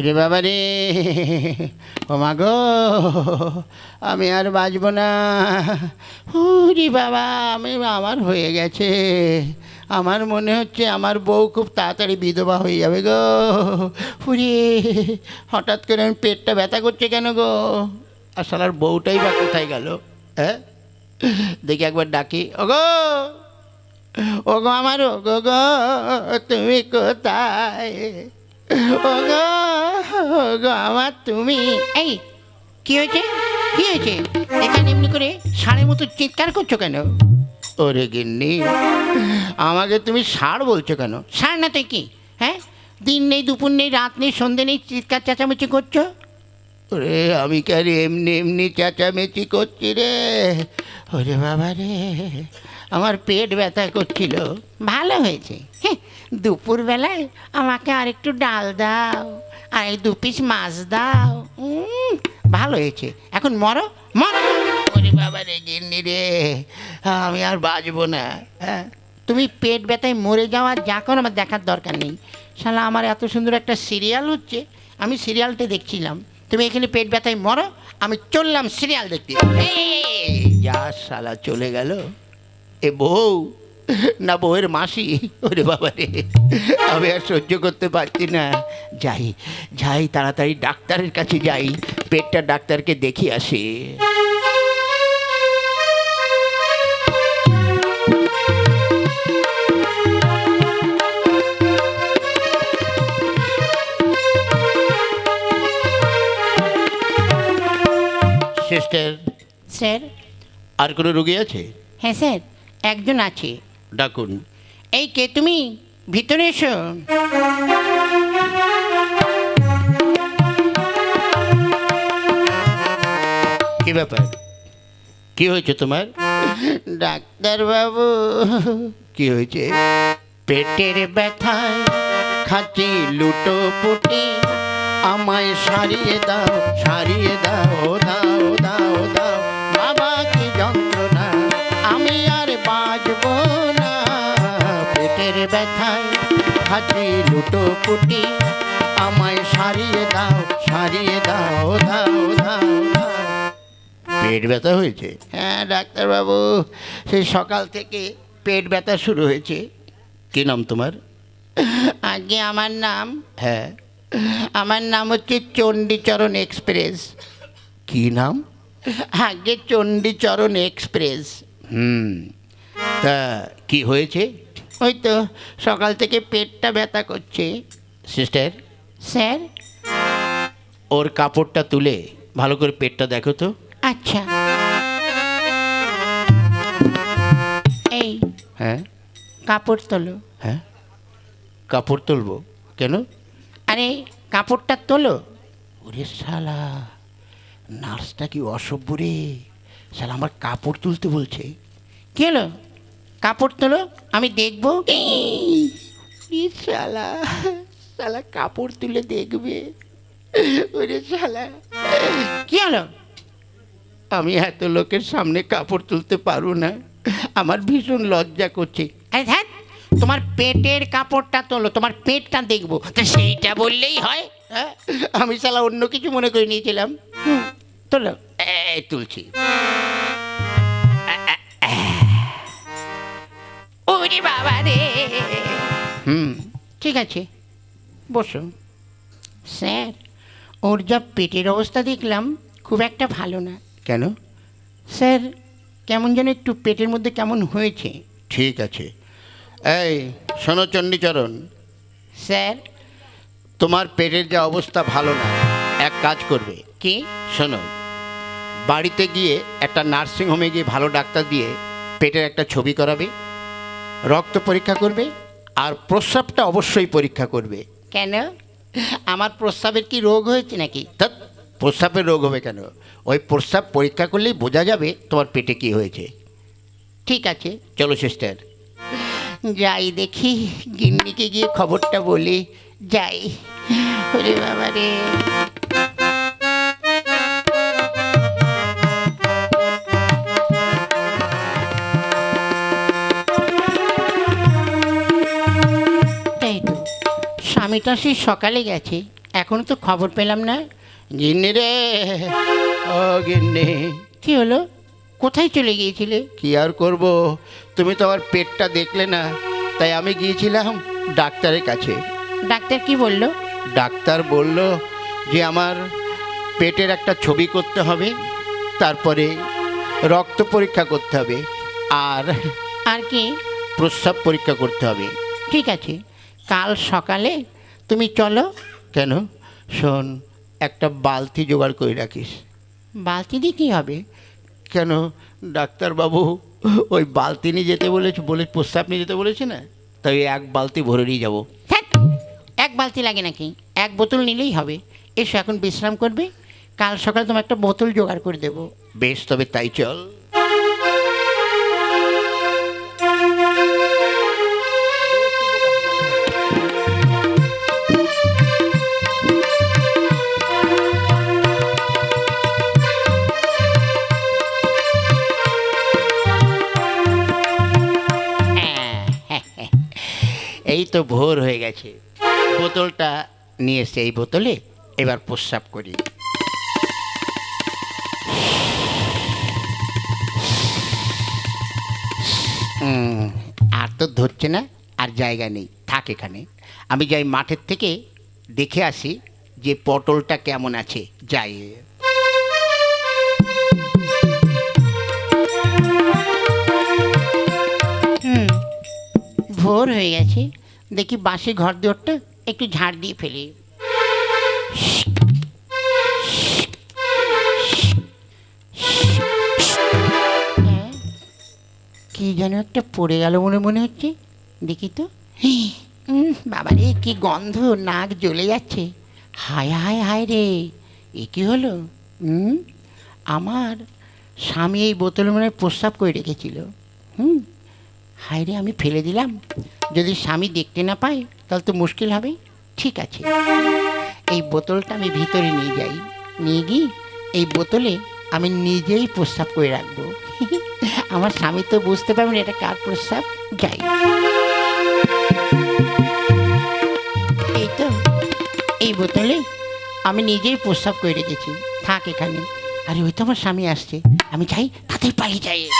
ওরে বাবা রে। ও মা গো, আমি আর বাঁচব না। উরি বাবা, আমি আমার হয়ে গেছে। আমার মনে হচ্ছে আমার বউ খুব তাড়াতাড়ি বিধবা হয়ে যাবে গো। উরি, হঠাৎ করে আমি পেটটা ব্যথা করছে কেন গো? আর শালার বউটাই বা কোথায় গেল? হ্যাঁ? দেখি একবার ডাকি। ও গো ও গো আমার, ও গো গো, তুমি কোথায়? ও গো আমার তুমি। এই, কি হয়েছে? কি হয়েছে? এখানে এমনি করে ষাঁড়ের মতো চিৎকার করছ কেন? ওরে গিন্নি, আমাকে তুমি ষাঁড় বলছো কেন? ষাঁড় না তুই কি? হ্যাঁ? দিন নেই, দুপুর নেই, রাত নেই, সন্ধে নেই, চিৎকার চেঁচামেচি করছ? ওরে, আমি কি এমনি এমনি চেঁচামেচি করছি রে? ওরে বাবা রে, আমার পেট ব্যথা করছিল। ভালো হয়েছে। হ্যাঁ দুপুরবেলায় আমাকে আর একটু ডাল দাও, আর এই দু পিস মাছ দাও। ভালো হয়েছে। এখন মরো মরো। ওরে বাবা রে গিন্নি রে, আমি আর বাঁচবো না। হ্যাঁ তুমি পেট ব্যথায় মরে যাওয়া যা করো, আমার দেখার দরকার নেই। শালা, আমার এত সুন্দর একটা সিরিয়াল হচ্ছে, আমি সিরিয়ালটা দেখছিলাম। তুমি এখানে পেট ব্যথায় মরো, আমি চললাম সিরিয়াল দেখতে। যা শালা চলে গেল। এ বউ না বউয়ের মাসি? ওরে বাবা রে আমি আর সহ্য করতে পারছি না। যাই যাই তাড়াতাড়ি ডাক্তারের কাছে যাই পেটটা ডাক্তারকে দেখি আসি। Sister sir. আর কোনো রোগী আছে? হ্যাঁ স্যার একজন আছে। ডাকুন। এই কে তুমি? ভিতরে এসো। কি ব্যাপার? কি হয়েছে তোমার? ডাক্তার বাবু কি হয়েছে? পেটের ব্যথায় খাচ্ছি লুটো পুটি আমায় সারিয়ে দাও সারিয়ে দাও দাও দাও দাও। পেটের ব্যথায় খাচ্ছি লুটো পুটি। আমায় সারিয়ে দাও সারিয়ে দাও দাও দাও পেট ব্যথা হয়েছে? হ্যাঁ ডাক্তারবাবু সেই সকাল থেকে পেট ব্যথা শুরু হয়েছে। কী নাম তোমার? আগে আমার নাম? হ্যাঁ। আমার নাম হচ্ছে চণ্ডীচরণ এক্সপ্রেস। কী নাম? আগে চণ্ডীচরণ এক্সপ্রেস। হুম তা কি হয়েছে? ওই তো সকাল থেকে পেটটা ব্যথা করছে। সিস্টার স্যার ওর কাপড়টা তুলে ভালো করে পেটটা দেখো তো। আচ্ছা। এই হ্যাঁ। কাপড় তোলো। হ্যাঁ। কাপড় তুলবো। কেন? আরে কাপড়টা তোলো। ওরে শালা নার্সটা কি অসভ্য রে? শালা আমার কাপড় তুলতে বলছে। কি হলো? কাপড় তোলো আমি দেখব। শালা শালা কাপড় তুলে দেখবে। ওরে শালা। কি হলো? আমি এত লোকের সামনে কাপড় তুলতে পারব না। আমার ভীষণ লজ্জা করছে। আরে হ্যাঁ তোমার পেটের কাপড়টা তোলো তোমার পেটটা দেখব। তো সেইটা বললেই হয় হ্যাঁ? আমি শালা অন্য কিছু মনে করে নিয়েছিলাম। তোলো। এই তুলছি। ওরে বাবা রে? হুম ঠিক আছে। বসো স্যার ওর যা পেটের অবস্থা দেখলাম খুব একটা ভালো না। কেন? স্যার কেমন যেন একটু পেটের মধ্যে কেমন হয়েছে। ঠিক আছে। এই শোনো চণ্ডীচরণ। স্যার। তোমার পেটের যা অবস্থা ভালো না এক কাজ করবে। কি? শোনো বাড়িতে গিয়ে একটা নার্সিংহোমে গিয়ে ভালো ডাক্তার দিয়ে পেটের একটা ছবি করাবে। রক্ত পরীক্ষা করবে আর প্রস্রাবটা অবশ্যই পরীক্ষা করবে। কেন? আমার প্রস্রাবের কি রোগ হয়েছে নাকি? ধ্যাৎ, প্রস্রাবের রোগ হবে কেন? ওই প্রস্রাব পরীক্ষা করলেই বোঝা যাবে তোমার পেটে কি হয়েছে। ঠিক আছে। চলো সিস্টার। যাই দেখি গিন্নিকে গিয়ে খবরটা বলি। যাই। ওরে বাবা রে তো সেই সকালে গেছে। এখনও তো খবর পেলাম না। গিন্নি রে ও গিন্নি। কি হলো? কোথায় চলে গিয়েছিলে? কি আর করব? তুমি তো আমার পেটটা দেখলে না। তাই আমি গিয়েছিলাম ডাক্তারের কাছে। ডাক্তার কি বলল? ডাক্তার বলল যে আমার পেটের একটা ছবি করতে হবে তারপরে রক্ত পরীক্ষা করতে হবে আর আর কি? প্রস্রাব পরীক্ষা করতে হবে। ঠিক আছে। কাল সকালে তুমি চলো। কেন? শোন একটা বালতি জোগাড় করে রাখিস। বালতি দিয়ে কী হবে? কেন? ডাক্তারবাবু ওই বালতি নিয়ে যেতে বলেছে বলে প্রস্তাব নিয়ে যেতে বলেছে না? তাই এক বালতি ভরে নিয়ে যাব। এক বালতি লাগে নাকি? এক বোতল নিলেই হবে। এসো এখন বিশ্রাম করবে। কাল সকালে তোমার একটা বোতল জোগাড় করে দেবো। বেশ তবে তাই চল। এই তো ভোর হয়ে গেছে। বোতলটা নিয়ে এসে এই বোতলে, এবার প্রস্রাব করি। আর তো ধরছে না, আর জায়গা নেই, থাক এখানে। আমি যাই মাঠের থেকে দেখে আসি যে পটলটা কেমন আছে, যাই। ভোর হয়ে গেছে। দেখি বাসে ঘর দুয়ারটা একটু ঝাড় দিয়ে ফেলি? কি যেন একটা পড়ে গেল মনে মনে হচ্ছে। দেখি তো। বাবা রে কি গন্ধ, নাক জ্বলে যাচ্ছে। হায় হায় হায় রে, এ কি হলো? আমার স্বামী এই বোতলে মনে প্রস্রাব করে রেখেছিল। হুম হায় রে আমি ফেলে দিলাম। যদি স্বামী দেখতে না পায়, তাহলে তো মুশকিল হবে ঠিক আছে। এই বোতলটা আমি ভিতরে নিয়ে যাই। নিয়ে গিয়ে এই বোতলে আমি নিজেই প্রস্রাব করে রাখব। আমার স্বামী তো বুঝতে পারবেন এটা কার প্রস্রাব। যাই। এই তো, এই বোতলে আমি নিজেই প্রস্রাব করে রেখেছি। থাক এখানে। আরে, ওই তো আমার স্বামী আসছে। আমি যাই তাতেই পালিয়ে যাই।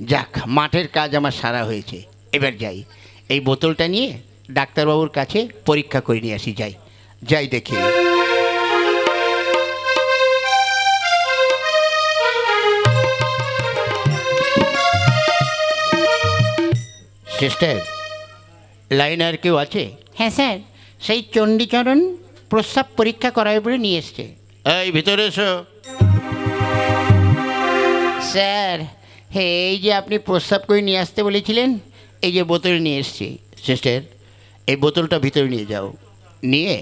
যাক মাঠের কাজ আমার সারা হয়েছে। এবার যাই। এই বোতলটা নিয়ে ডাক্তারবাবুর কাছে পরীক্ষা করে নিয়ে আসি যাই। যাই দেখি। সিস্টার লাইন আর কেউ আছে? হ্যাঁ স্যার। সেই চণ্ডীচরণ প্রস্রাব পরীক্ষা করাবে বলে নিয়ে এসছে। এই ভিতরে এসো। স্যার হে, এই যে আপনি প্রস্রাব করে নিয়ে আসতে বলেছিলেন, এই যে বোতল নিয়ে এসছি, সিস্টার, এই বোতলটা ভিতরে নিয়ে যাও। নিয়ে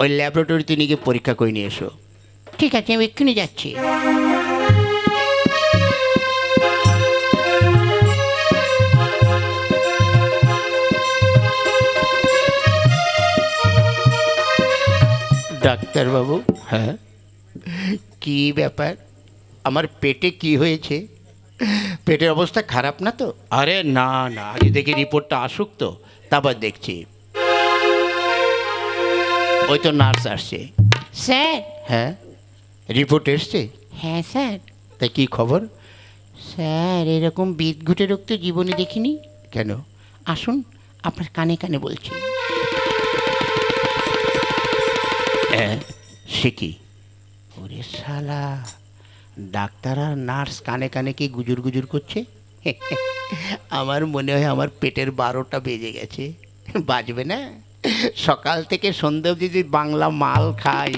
ওই ল্যাবরেটরিতে নিয়ে গিয়ে পরীক্ষা করে নিয়ে এসো। ঠিক আছে, আমি এক্ষুনি যাচ্ছি। ডাক্তারবাবু হ্যাঁ? কি ব্যাপার? আমার পেটে কি হয়েছে? পেটের অবস্থা খারাপ না তো? আরে না না আগে দেখি রিপোর্টটা আসুক তো তারপর দেখছি। ওই তো নার্স আসছে। স্যার। হ্যাঁ? রিপোর্ট এসছে? হ্যাঁ স্যার। তা কি খবর? স্যার এরকম বিদঘুটে রোগ তো জীবনে দেখিনি। কেন? আসুন আপনার কানে কানে বলছি। হ্যাঁ সে কি? ওরে শালা। ডাক্তার আর নার্স কানে কানে কি গুজুর গুজুর করছে? আমার মনে হয় আমার পেটের বারোটা বেজে গেছে। বাজবে না? সকাল থেকে সন্ধ্যে যদি বাংলা মাল খাই,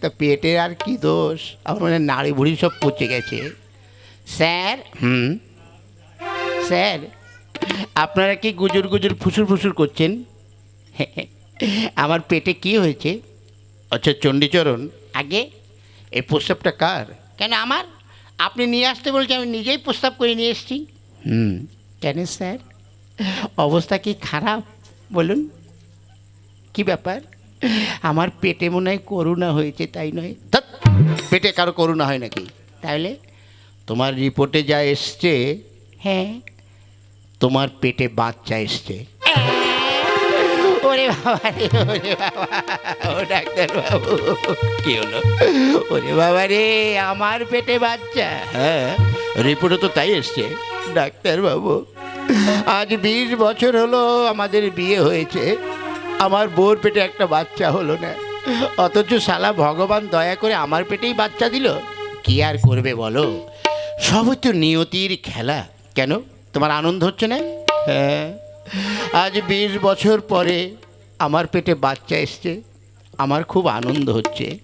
তা পেটের আর কি দোষ? আমার মনে নাড়ি ভুড়ি সব পচে গেছে। স্যার, হুম? স্যার, আপনারা কি গুজুর গুজুর ফুসুর ফুসুর করছেন? আমার পেটে কি হয়েছে? আচ্ছা চণ্ডীচরণ, আগে? এই প্রস্তাবটা কার? কেন আমার? আপনি নিয়ে আসতে বলছেন আমি নিজেই প্রস্তাব করে নিয়ে এসেছি। হুম। কেন স্যার? অবস্থা কি খারাপ? বলুন। কি ব্যাপার? আমার পেটে মনে হয় করুণা হয়েছে তাই নয়। পেটে কারও করুণা হয় নাকি? তাহলে? তোমার রিপোর্টে যা এসছে হ্যাঁ। তোমার পেটে বাচ্চা এসছে। ওরে বাবা রে ওরে বাবা। ও ডাক্তার বাবু কি হলো? ওরে বাবা রে আমার পেটে বাচ্চা। হ্যাঁ রিপোর্টে তো তাই এসছে। ডাক্তার বাবু আজ বিশ বছর হলো আমাদের বিয়ে হয়েছে। আমার বোর পেটে একটা বাচ্চা হলো না। অথচ শালা ভগবান দয়া করে আমার পেটেই বাচ্চা দিল। কি আর করবে বলো? সব তো নিয়তির খেলা। কেন? তোমার আনন্দ হচ্ছে না? হ্যাঁ আজ বিশ বছর পরে আমার পেটে বাচ্চা এসছে। আমার খুব আনন্দ হচ্ছে।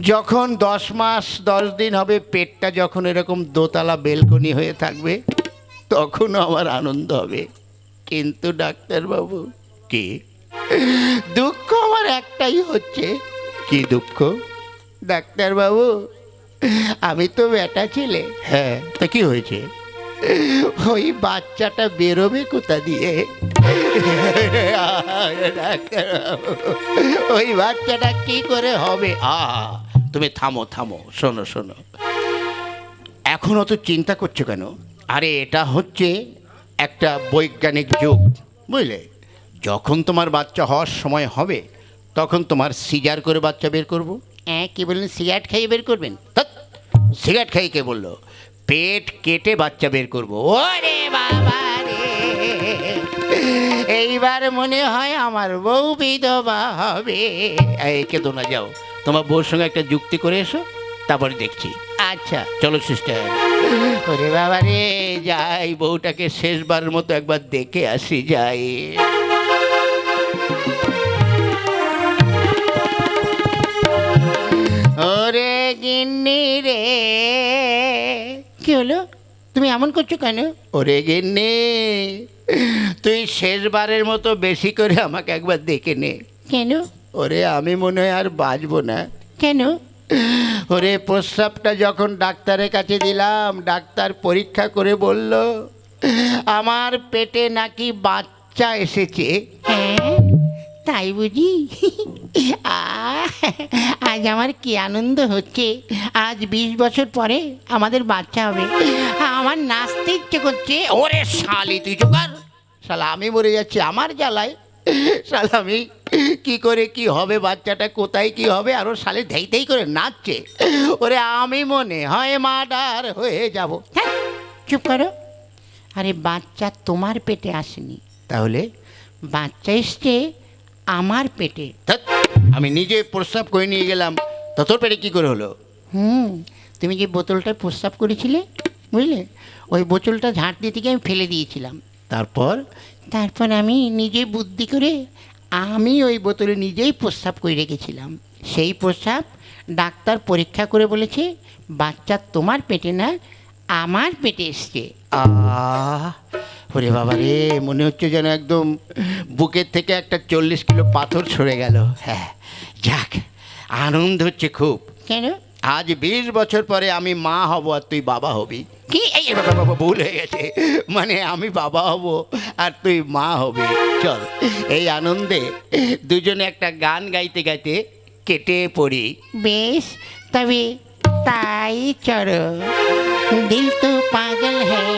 যখন দশ মাস, দশ দিন হবে, পেটটা যখন এরকম দোতলা বেলকনি হয়ে থাকবে, তখনও আমার আনন্দ হবে। কিন্তু ডাক্তারবাবু, কি? দুঃখ আমার একটাই হচ্ছে। কি দুঃখ? ডাক্তারবাবু, আমি তো বেটা ছেলে। হ্যাঁ তা কি হয়েছে? ওই বাচ্চাটা বেরোবে কোথা দিয়ে? ওই বাচ্চাটা কি করে হবে? আ, তুমি থামো থামো, শোনো শোনো। এখন অত চিন্তা করছ কেন? আরে, এটা হচ্ছে একটা বৈজ্ঞানিক যুগ, বুঝলে? যখন তোমার বাচ্চা হওয়ার সময় হবে, তখন তোমার সিজার করে বাচ্চা বের করব। হ্যাঁ কি বললেন? সিগারেট খাইয়ে বের করবেন? সিগারেট খাইয়ে কে বলল? পেট কেটে বাচ্চা বের করব। ওরে বাবা রে। এইবার মনে হয় আমার বউ বিধবা হবে। এই কে না যাও। তোমার বউর সঙ্গে একটা যুক্তি করে এসো, তারপরে দেখছি। আচ্ছা চলো সিস্টার। ওরে বাবা রে, যাই, বউটাকে শেষবার মতো একবার দেখে আসি, যাই। ওরে গিন্নি রে কি হলো? তুমি এমন করছ কেন? ওরে গিন্নি তুই শেষবারের মতো বেশি করে আমাকে একবার দেখে নে। কেন? ওরে আমি মনে হয় আর বাঁচবো না। কেন? ওরে প্রস্রাবটা যখন ডাক্তারের কাছে দিলাম ডাক্তার পরীক্ষা করে বলল আমার পেটে নাকি বাচ্চা এসেছে। হ্যাঁ? তাই বুঝি? আজ আমার কি আনন্দ হচ্ছে? আজ বিশ বছর পরে আমাদের বাচ্চা হবে। আমার নাচতে ইচ্ছে করছে। ওরে শালি তুই জোগার শালা আমি মরে যাচ্ছি আমার জ্বালায়। শালা আমি কি করে কি হবে? বাচ্চাটা কোথায় কি হবে? আরও শালে ধেই ধেই করে নাচছে। ওরে আমি মনে হয় মার্ডার হয়ে যাব। চুপ করো। আরে বাচ্চা তোমার পেটে আসেনি। তাহলে? বাচ্চা এসছে। আমার পেটে। আমি নিজে প্রস্রাব করে নিয়ে গেলাম। তা তোর পেটে কী করে হলো? হুম তুমি যে বোতলটায় প্রস্রাব করেছিলে বুঝলে? ওই বোতলটা ঝাঁট দিয়ে থেকে আমি ফেলে দিয়েছিলাম। তারপর? তারপর আমি নিজে বুদ্ধি করে আমি ওই বোতলে নিজেই প্রস্রাব করে রেখেছিলাম। সেই প্রস্রাব ডাক্তার পরীক্ষা করে বলেছে বাচ্চা তোমার পেটে না আমার পেটে এসছে। আহ ওরে বাবা রে মনে হচ্ছে যেন একদম বুকের থেকে একটা চল্লিশ কিলো পাথর সরে গেল। হ্যাঁ যাক আনন্দ হচ্ছে খুব। কেন? আজ বিশ বছর পরে আমি মা হব আর তুই বাবা হবি। কি? এই বাবা, বাবা, ভুল হয়ে গেছে। মানে আমি বাবা হব আর তুই মা হবি। চল এই আনন্দে দুজনে একটা গান গাইতে গাইতে কেটে পড়ি। বেশ তবে তাই চলো দিল তো পাগল হ্যাঁ